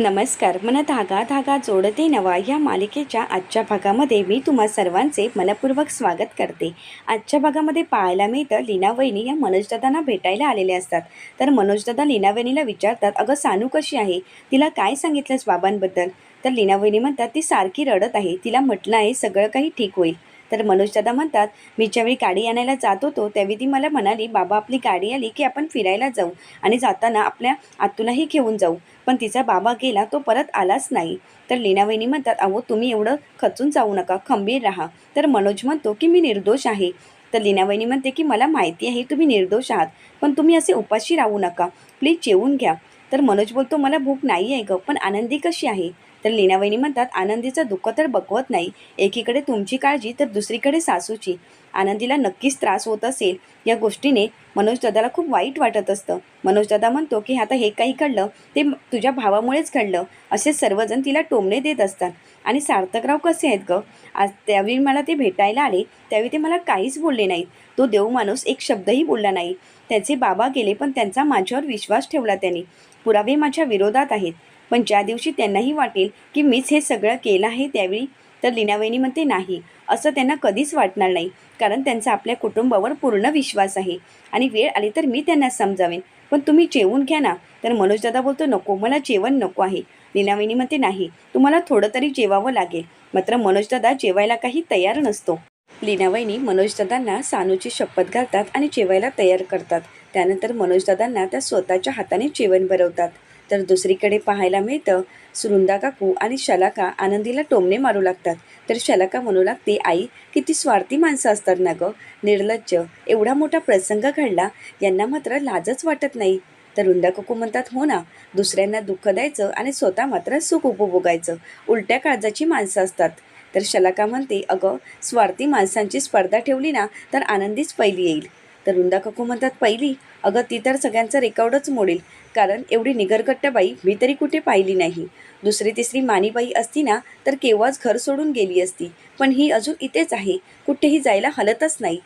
नमस्कार. मन धागा धागा जोडते नवा या मालिकेच्या आजच्या भागामध्ये मी तुम्हा सर्वांचे मनपूर्वक स्वागत करते. आजच्या भागामध्ये पाहायला मिळतं लीनावहिनी या मनोजदादांना भेटायला आलेल्या असतात. तर मनोजदादा लीनावहिनीला विचारतात अगं सानू कशी आहे? तिला काय सांगितलंस बाबांबद्दल? तर लीनावहिनी म्हणतात ती सारखी रडत आहे. तिला म्हटलं आहे सगळं काही ठीक होईल. तर मनोजदादा म्हणतात मी ज्यावेळी गाडी आणायला जात होतो त्यावेळी ती मला म्हणाली बाबा आपली गाडी आली की आपण फिरायला जाऊ आणि जाताना आपल्या आतूलाही घेऊन जाऊ. पण तिचा बाबा गेला तो परत आलाच नाही. तर लीना वहिनी म्हणतात अहो तुम्ही एवढं खचून जाऊ नका खंबीर राहा. तर मनोज म्हणतो की मी निर्दोष आहे. तर लीनावहिनी म्हणते की मला माहिती आहे तुम्ही निर्दोष आहात पण तुम्ही असे उपाशी राहू नका. प्लीज जेवून घ्या. तर मनोज बोलतो मला भूक नाही आहे गं पण आनंदी कशी आहे? तर लीना म्हणतात आनंदीचं दुःख तर बघवत नाही. एकीकडे तुमची काळजी तर दुसरीकडे सासूची. आनंदीला नक्कीच त्रास होत असेल. या गोष्टीने मनोज दादाला खूप वाईट वाटत असतं. मनोज दादा म्हणतो की आता हे काही घडलं ते तुझ्या भावामुळेच घडलं. असे सर्वजण तिला टोमणे देत असतात. आणि सार्थकराव कसे आहेत गं? आज त्यावेळी मला ते भेटायला आले त्यावेळी ते मला काहीच बोलले नाहीत. तो देव माणूस एक शब्दही बोलला नाही. त्याचे बाबा गेले पण त्यांचा माझ्यावर विश्वास ठेवला त्यांनी. पुरावे माझ्या विरोधात आहेत. पण ज्या दिवशी त्यांनाही वाटेल की मीच हे सगळं केलं आहे त्यावेळी तर लीनावहिनी म्हणते नाही असं त्यांना कधीच वाटणार नाही. कारण त्यांचा आपल्या कुटुंबावर पूर्ण विश्वास आहे. आणि वेळ आली तर मी त्यांना समजावेन. पण तुम्ही जेवून घ्या ना. तर मनोजदादा बोलतो नको मला जेवण नको आहे. लीनावहिनी म्हणते नाही तुम्हाला थोडं तरी जेवावं लागेल. मात्र मनोजदादा जेवायला काही तयार नसतो. लीनावहिनी मनोजदादांना सानूची शपथ घालतात आणि जेवायला तयार करतात. त्यानंतर मनोजदादांना त्या स्वतःच्या हाताने जेवण भरवतात तर दुसरीकडे पाहायला मिळतं सुरुंदा काकू आणि शलाका आनंदीला टोमणे मारू लागतात. तर शलाका म्हणू लागते आई किती स्वार्थी माणसं असतात ना गं. निर्लज्ज एवढा मोठा प्रसंग घडला यांना मात्र लाजच वाटत नाही. तर रुंदा काकू म्हणतात हो ना दुसऱ्यांना दुःख द्यायचं आणि स्वतः मात्र सुख उपभोगायचं. उलट्या काळजाची माणसं असतात. तर शलाका म्हणते अगं स्वार्थी माणसांची स्पर्धा ठेवली ना तर आनंदीच पहिली येईल. तर रुंदा काकू म्हणतात पहिली? अगं ती तर सगळ्यांचं रेकॉर्डच मोडेल. कारण एवढी निगरगट्ट बाई मी तरी कुठे पाहिली नाही. दुसरी तिसरी मानीबाई असती ना तर केव्हाच घर सोडून गेली असती. पण ही अजून इथेच आहे. कुठेही जायला हलतच नाही.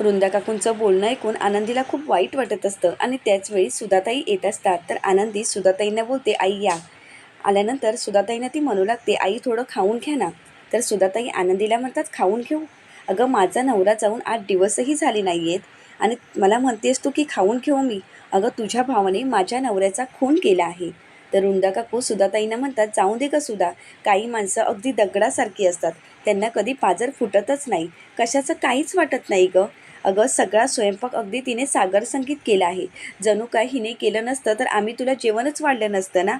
वृंदा काकूंचं बोलणं ऐकून आनंदीला खूप वाईट वाटत असतं आणि त्याचवेळी सुधाताई येत असतात. तर आनंदी सुधाताईंना बोलते आई या. आल्यानंतर सुधाताईंना ती म्हणू लागते आई थोडं खाऊन घ्या ना. तर सुधाताई आनंदीला म्हणतात खाऊन घेऊ? अगं माझा नवरा जाऊन आठ दिवसही झाले नाही आहेत आणि मला म्हणतेस तू की खाऊन घेऊ मी. अगं तुझ्या भावाने माझ्या नवऱ्याचा खून केला आहे. तर रुंदा काकू सुधाताईंना म्हणतात जाऊ दे का सुधा. काही माणसं अगदी दगडासारखी असतात. त्यांना कधी पाजर फुटतच नाही. कशाचं काहीच वाटत नाही गं. अगं सगळा स्वयंपाक अगदी तिने सागर संगीत केला आहे. जणू काय हिने केलं नसतं तर आम्ही तुला जेवणच वाढलं नसतं ना?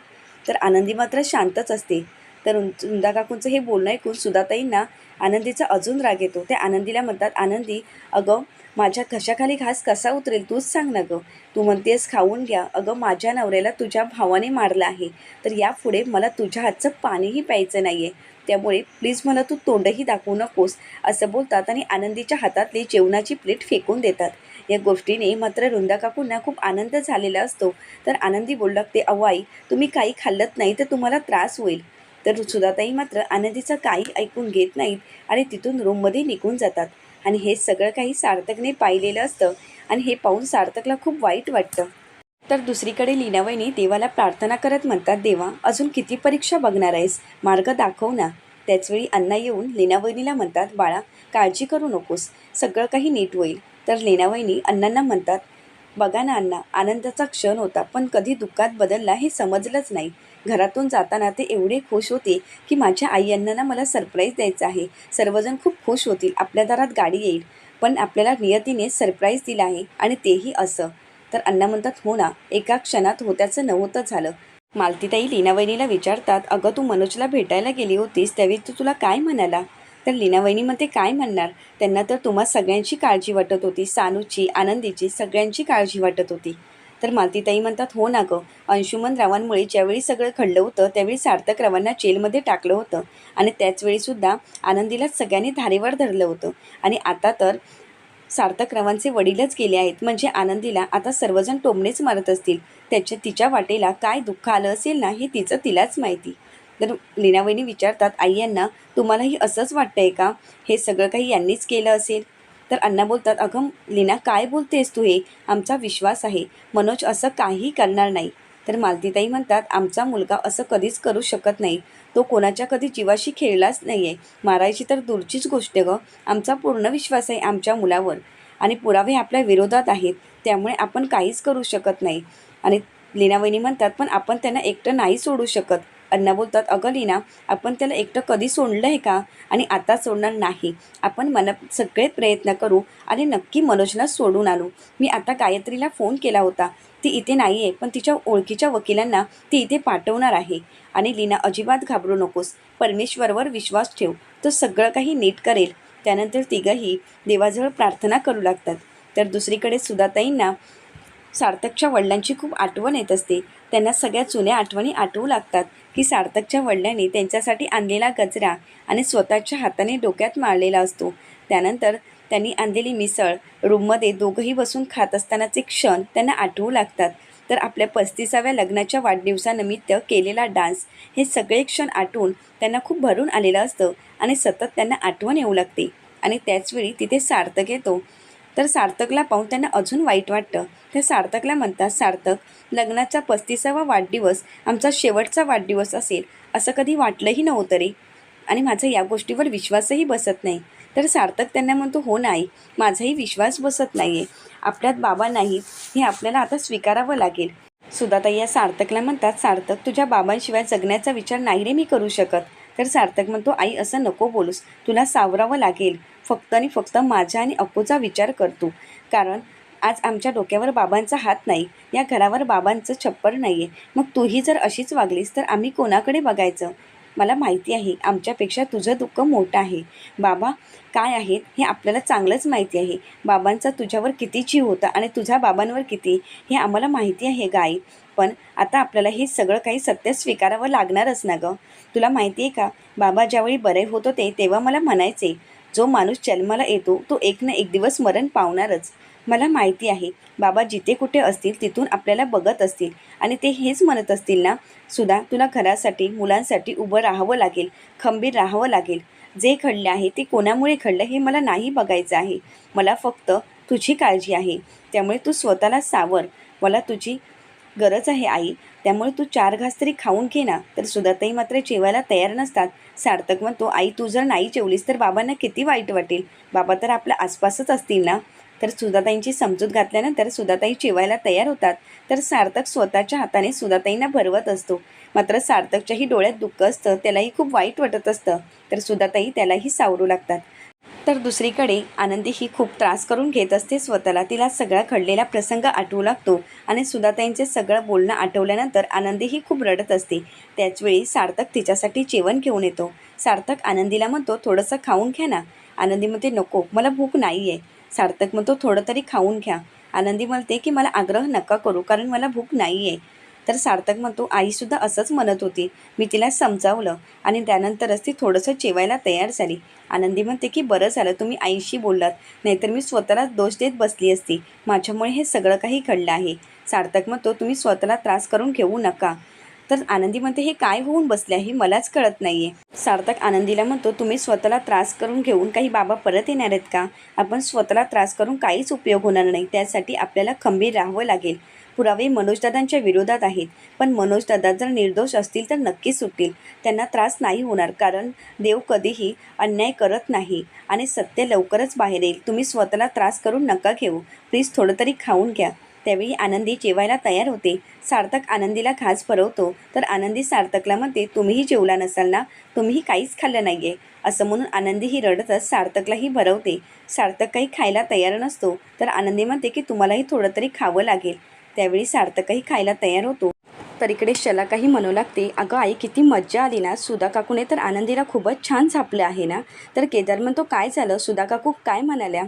तर आनंदी मात्र शांतच असते. तर रुंदा काकूंचं हे बोलणं ऐकून सुधाताईंना आनंदीचा अजून राग येतो. त्या आनंदीला म्हणतात आनंदी अगं माझ्या घशाखाली घास कसा उतरेल तूच सांग ना गं. तू म्हणतेस खाऊन घ्या. अगं माझ्या नवऱ्याला तुझ्या भावाने मारलं आहे. तर यापुढे मला तुझ्या हातचं पाणीही प्यायचं नाही आहे त्यामुळे प्लीज मला तू तोंडही दाखवू नकोस असं बोलतात आणि आनंदीच्या हातातली जेवणाची प्लेट फेकून देतात. या गोष्टीने मात्र रुंदा काकूंना खूप आनंद झालेला असतो. तर आनंदी बोलू लागते अवाई तुम्ही काही खाल्लत नाही तर तुम्हाला त्रास होईल. तर सुधाताई मात्र आनंदीचं काही ऐकून घेत नाहीत आणि तिथून रूममध्ये निघून जातात. आणि हे सगळं काही सार्थकने पाहिलेलं असतं आणि हे पाहून सार्थकला खूप वाईट वाटतं. तर दुसरीकडे लीनावहिनी देवाला प्रार्थना करत म्हणतात देवा अजून किती परीक्षा बघणार आहेस? मार्ग दाखव ना. त्याचवेळी अण्णा येऊन लीनावहिनीला म्हणतात बाळा काळजी करू नकोस सगळं काही नीट होईल. तर लीनावहिनी अण्णांना म्हणतात बघा ना अण्णा आनंदाचा क्षण होता पण कधी दुःखात बदलला हे समजलंच नाही. घरातून जाताना ते एवढे खुश होते की माझ्या आई अण्णांना मला सरप्राईज द्यायचं आहे. सर्वजण खूप खुश होतील. आपल्या दारात गाडी येईल. पण आपल्याला नियतीने सरप्राईज दिला आहे आणि तेही असं. तर अण्णा म्हणतात हो ना एका क्षणात होत्याचं नव्हतं झालं. मालतीताई लीनावहिनीला विचारतात अगं तू मनोजला भेटायला गेली होतीस त्यावेळी तू तुला काय म्हणाला? तर लीनावहिनी म्हणते काय म्हणणार? त्यांना तर तुम्हा सगळ्यांची काळजी वाटत होती. सानूची आनंदीची सगळ्यांची काळजी वाटत होती. तर मालतीताई म्हणतात हो ना गं. अंशुमन रावांमुळे ज्यावेळी सगळं घडलं होतं त्यावेळी सार्थक रावांना जेलमध्ये टाकलं होतं. आणि त्याचवेळीसुद्धा आनंदीला सगळ्यांनी धारेवर धरलं होतं. आणि आता तर सार्थक रावांचे वडीलच गेले आहेत. म्हणजे आनंदीला आता सर्वजण टोमणेच मारत असतील. त्याच्या तिच्या वाटेला काय दुःख आलं असेल ना हे तिचं तिलाच माहिती. तर लीनावहिनी विचारतात आई यांना तुम्हालाही असंच वाटतंय का? हे सगळं काही यांनीच केलं असेल. तर अण्णा बोलतात अगं लीना काय बोलतेस तू हे? आमचा विश्वास आहे. मनोज असं काही करणार नाही. तर मालतीताई म्हणतात आमचा मुलगा असं कधीच करू शकत नाही. तो कोणाच्या कधी जीवाशी खेळलाच नाही आहे मारायची तर दूरचीच गोष्ट गं. आमचा पूर्ण विश्वास आहे आमच्या मुलावर. आणि पुरावे आपल्या विरोधात आहेत. त्यामुळे आपण काहीच करू शकत नाही. आणि लीनावहिनी म्हणतात पण आपण त्यांना एकटं नाही सोडू शकत. अण्णा बोलतात अगं लीना आपण त्याला एकटं कधी सोडलं आहे का? आणि आता सोडणार नाही. आपण मन सगळे प्रयत्न करू आणि नक्की मनोजला सोडून आणू मी आता गायत्रीला फोन केला होता. ती इथे नाही आहे पण तिच्या ओळखीच्या वकिलांना ती इथे पाठवणार आहे. आणि लीना अजिबात घाबरू नकोस. परमेश्वरवर विश्वास ठेव. तो सगळं काही नीट करेल. त्यानंतर तिघंही देवाजवळ प्रार्थना करू लागतात. तर दुसरीकडे सुधाताईंना सार्थकच्या वडिलांची खूप आठवण येत असते. त्यांना सगळ्या जुन्या आठवणी आठवू लागतात. की सार्थकच्या वडिलांनी त्यांच्यासाठी आणलेला गजरा आणि स्वतःच्या हाताने डोक्यात मारलेला असतो. त्यानंतर त्यांनी आणलेली मिसळ रूममध्ये दोघंही बसून खात असतानाचे क्षण त्यांना आठवू लागतात. तर आपल्या पस्तीसाव्या लग्नाच्या वाढदिवसानिमित्त केलेला डान्स हे सगळे क्षण आठवून त्यांना खूप भरून आलेलं असतं आणि सतत त्यांना आठवण येऊ लागते. आणि त्याचवेळी तिथे सार्थक येतो. तर सार्थकला पाहून त्यांना अजून वाईट वाटतं. त्या सार्थकला म्हणतात सार्थक लग्नाचा पस्तीसावा वाढदिवस आमचा शेवटचा वाढदिवस असेल असं कधी वाटलंही नव्हतं रे. आणि माझा या गोष्टीवर विश्वासही बसत नाही. तर सार्थक त्यांना म्हणतो हो नाही माझाही विश्वास बसत नाही आहे आपल्यात बाबा नाहीत हे आपल्याला आता स्वीकारावं लागेल. सुधाताई या सार्थकला म्हणतात सार्थक तुझ्या बाबांशिवाय जगण्याचा विचार नाही रे मी करू शकत. तर सार्थक म्हणतो आई असं नको बोलूस. तुला सावरावं लागेल. फक्त आणि फक्त माझ्या आणि अप्पूचा विचार करतो कारण आज आमच्या डोक्यावर बाबांचा हात नाही या घरावर बाबांचं छप्पर नाही आहे मग तूही जर अशीच वागलीस तर आम्ही कोणाकडे बघायचं? मला माहिती आहे आमच्यापेक्षा तुझं दुःख मोठं आहे. बाबा काय आहेत हे आपल्याला चांगलंच माहिती आहे. बाबांचा तुझ्यावर किती जीव होता आणि तुझ्या बाबांवर किती हे आम्हाला माहिती आहे गाई पण आता आपल्याला हे सगळं काही सत्य स्वीकारावं लागणारच ना गं. तुला माहिती आहे का बाबा ज्यावेळी बरे होत होते तेव्हा मला म्हणायचे जो माणूस जन्माला येतो तो एक ना एक दिवस मरण पावणारच. मला माहिती आहे बाबा जिथे कुठे असतील तिथून आपल्याला बघत असतील. आणि ते हेच म्हणत असतील ना सुद्धा तुला घरासाठी मुलांसाठी उभं राहावं लागेल खंबीर राहावं लागेल. जे घडलं आहे ते कोणामुळे घडलं हे मला नाही बघायचं आहे. मला फक्त तुझी काळजी आहे. त्यामुळे तू स्वतःला सावर. मला तुझी गरज आहे आई. त्यामुळे तू चार घास तरी खाऊन घे ना. तर सुधाताई मात्र जेवायला तयार नसतात. सार्थक म्हणतो आई तू जर नाही जेवलीस तर बाबांना किती वाईट वाटेल? बाबा तर आपल्या आसपासच असतील ना? तर सुधाताईंची समजूत घातल्यानंतर सुधाताई जेवायला तयार होतात. तर सार्थक स्वतःच्या हाताने सुधाताईंना भरवत असतो. मात्र सार्थकच्याही डोळ्यात दुःख असतं त्यालाही खूप वाईट वाटत असतं. तर सुधाताई त्यालाही सावरू लागतात. तर दुसरीकडे आनंदी ही खूप त्रास करून घेत असते. स्वतःला तिला सगळा घडलेला प्रसंग आठवू लागतो आणि सुधाताईंचे सगळं बोलणं आठवल्यानंतर आनंदी ही खूप रडत असते. त्याचवेळी सार्थक तिच्यासाठी जेवण घेऊन येतो. सार्थक आनंदीला म्हणतो थोडंसं खाऊन घ्या ना. आनंदी म्हणते नको मला भूक नाही आहे सार्थक म्हणतो थोडं तरी खाऊन घ्या. आनंदी म्हणते की मला आग्रह नका करू कारण मला भूक नाही आहे तर सार्थक म्हणतो आईसुद्धा असंच म्हणत होती. मी तिला समजावलं आणि त्यानंतरच ती थोडंसं जेवायला तयार झाली. आनंदी म्हणते की बरं झालं तुम्ही आईशी बोललात. नाहीतर मी स्वतःला दोष देत बसली असती. माझ्यामुळे हे सगळं काही घडलं आहे. सार्थक म्हणतो तुम्ही स्वतःला त्रास करून घेऊ नका. तर आनंदी म्हणते हे काय होऊन बसले आहे मलाच कळत नाही आहे सार्थक आनंदीला म्हणतो तुम्ही स्वतःला त्रास करून घेऊन काही बाबा परत येणार आहेत का? आपण स्वतःला त्रास करून काहीच उपयोग होणार नाही. त्यासाठी आपल्याला खंबीर राहावं लागेल. पुरावे मनोजदादांच्या विरोधात आहेत. पण मनोजदादा जर निर्दोष असतील तर नक्कीच सुटतील. त्यांना त्रास नाही होणार कारण देव कधीही अन्याय करत नाही आणि सत्य लवकरच बाहेर येईल. तुम्ही स्वतःला त्रास करून नका घेऊ. प्लीज थोडं तरी खाऊन घ्या. त्यावेळी आनंदी जेवायला तयार होते. सार्थक आनंदीला घास भरवतो तर आनंदी सार्थकला म्हणते तुम्हीही जेवला नसाल ना? तुम्हीही काहीच खाल्लं नाही आहे असं म्हणून आनंदीही रडतच सार्थकलाही भरवते. सार्थक काही खायला तयार नसतो. तर आनंदी म्हणते की तुम्हालाही थोडं तरी खावं लागेल. त्यावेळी सार्थकही खायला तयार होतो. तर इकडे शलाकाही म्हणू लागते अगं आई किती मज्जा आली ना? सुधा काकूने तर आनंदीला खूपच छान झापलं आहे ना? तर केदार म्हणतो काय झालं? सुधा काकू काय म्हणाल्या?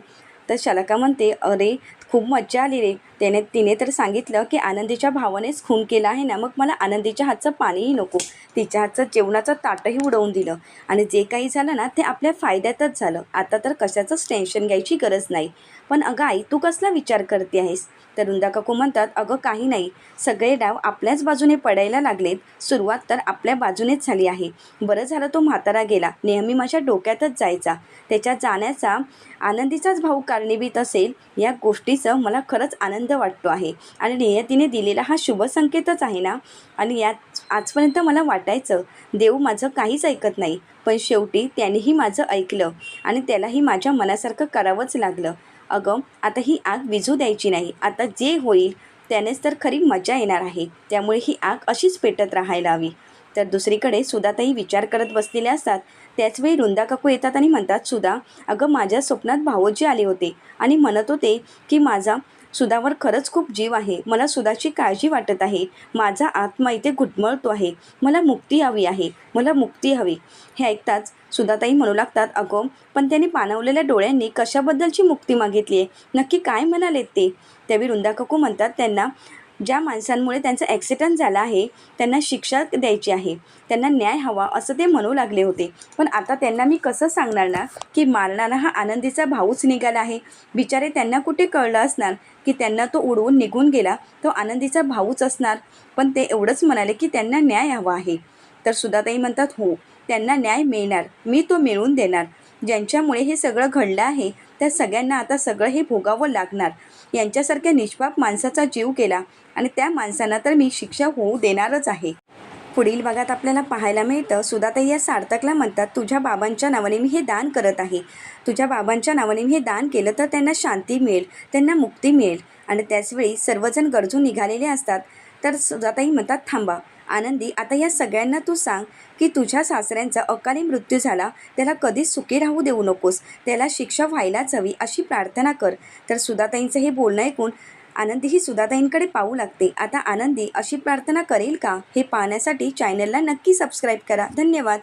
तर शलाका म्हणते अरे खूप मज्जा आली रे. त्याने तिने तर सांगितलं की आनंदीच्या भावानेच खून केला आहे ना मग मला आनंदीच्या हातचं पाणीही नको. तिच्या हातचं जेवणाचं ताटही उडवून दिलं. आणि जे काही झालं ना ते आपल्या फायद्यातच झालं. आता तर कशाचंच टेन्शन घ्यायची गरज नाही. पण अगं आई तू कसला विचार करते आहेस? तर रुंदा काकू म्हणतात अगं काही नाही. सगळे डाव आपल्याच बाजूने पडायला लागलेत. सुरुवात तर आपल्या बाजूनेच झाली आहे. बरं झालं तो म्हातारा गेला. नेहमी माझ्या डोक्यातच जायचा. त्याच्या जाण्याचा आनंदीचाच भाऊ कारणीभूत असेल या गोष्टीचं मला खरंच आनंद आनंद वाटतो आहे. आणि नियतीने दिलेला हा शुभ संकेतच आहे ना? आणि यात आजपर्यंत मला वाटायचं देव माझं काहीच ऐकत नाही पण शेवटी त्यानेही माझं ऐकलं आणि त्यालाही माझ्या मनासारखं करावंच लागलं. अगं आता ही आग विझू द्यायची नाही. आता जे होईल त्यानेच तर खरी मजा येणार आहे. त्यामुळे ही आग अशीच पेटत राहायला हवी. तर दुसरीकडे सुधाताई विचार करत बसलेल्या असतात. त्याचवेळी रुंदा काकू येतात आणि म्हणतात सुधा अगं माझ्या स्वप्नात भावोजी आले होते आणि म्हणत होते की माझा सुधावर खरंच खूप जीव आहे. मला सुधाची काळजी वाटत आहे. माझा आत्मा इथे घुटमळतो आहे. मला मुक्ती हवी आहे. मला मुक्ती हवी. हे ऐकताच सुधाताई म्हणू लागतात अगं पण त्यांनी पाणवलेल्या डोळ्यांनी कशाबद्दलची मुक्ती मागितली आहे नक्की काय म्हणालेत ते? त्यावेळी वृंदा काकू म्हणतात त्यांना ज्या माणसांमुळे त्यांचा ॲक्सिडंट झाला आहे त्यांना शिक्षा द्यायची आहे. त्यांना न्याय हवा असं ते म्हणू लागले होते. पण आता त्यांना मी कसं सांगणार ना की मारणारा हा आनंदीचा भाऊच निघाला आहे. बिचारे त्यांना कुठे कळलं असणार की त्यांना तो उडवून निघून गेला तो आनंदीचा भाऊच असणार? पण ते एवढंच म्हणाले की त्यांना न्याय हवा आहे. तर सुधाताई म्हणतात हो त्यांना न्याय मिळणार. मी तो मिळवून देणार. ज्यांच्यामुळे हे सगळं घडलं आहे त्या सगळ्यांना आता सगळं हे भोगावं लागणार. यांच्यासारख्या निष्पाप माणसाचा जीव केला आणि त्या माणसांना तर मी शिक्षा होऊ देणारच आहे. पुढील भागात आपल्याला पाहायला मिळतं सुधाताई या सार्थकला म्हणतात तुझ्या बाबांच्या नावाने मी हे दान करत आहे. तुझ्या बाबांच्या नावाने मी हे दान केलं तर त्यांना शांती मिळेल त्यांना मुक्ती मिळेल. आणि त्याचवेळी सर्वजण गरजू निघालेले असतात. तर सुधाताई म्हणतात थांबा आनंदी आता या सगळ्यांना तू सांग की तुझ्या सासऱ्यांचा अकाली मृत्यू झाला त्याला कधीच सुखी राहू देऊ नकोस त्याला शिक्षा व्हायलाच हवी अशी प्रार्थना कर. तर सुधाताईंचं हे बोलणं ऐकून आनंदी ही सुधाताईंकडे पाहू लागते. आता आनंदी अशी प्रार्थना करेल का? हे पाहण्यासाठी चॅनलला नक्की सबस्क्राईब करा. धन्यवाद.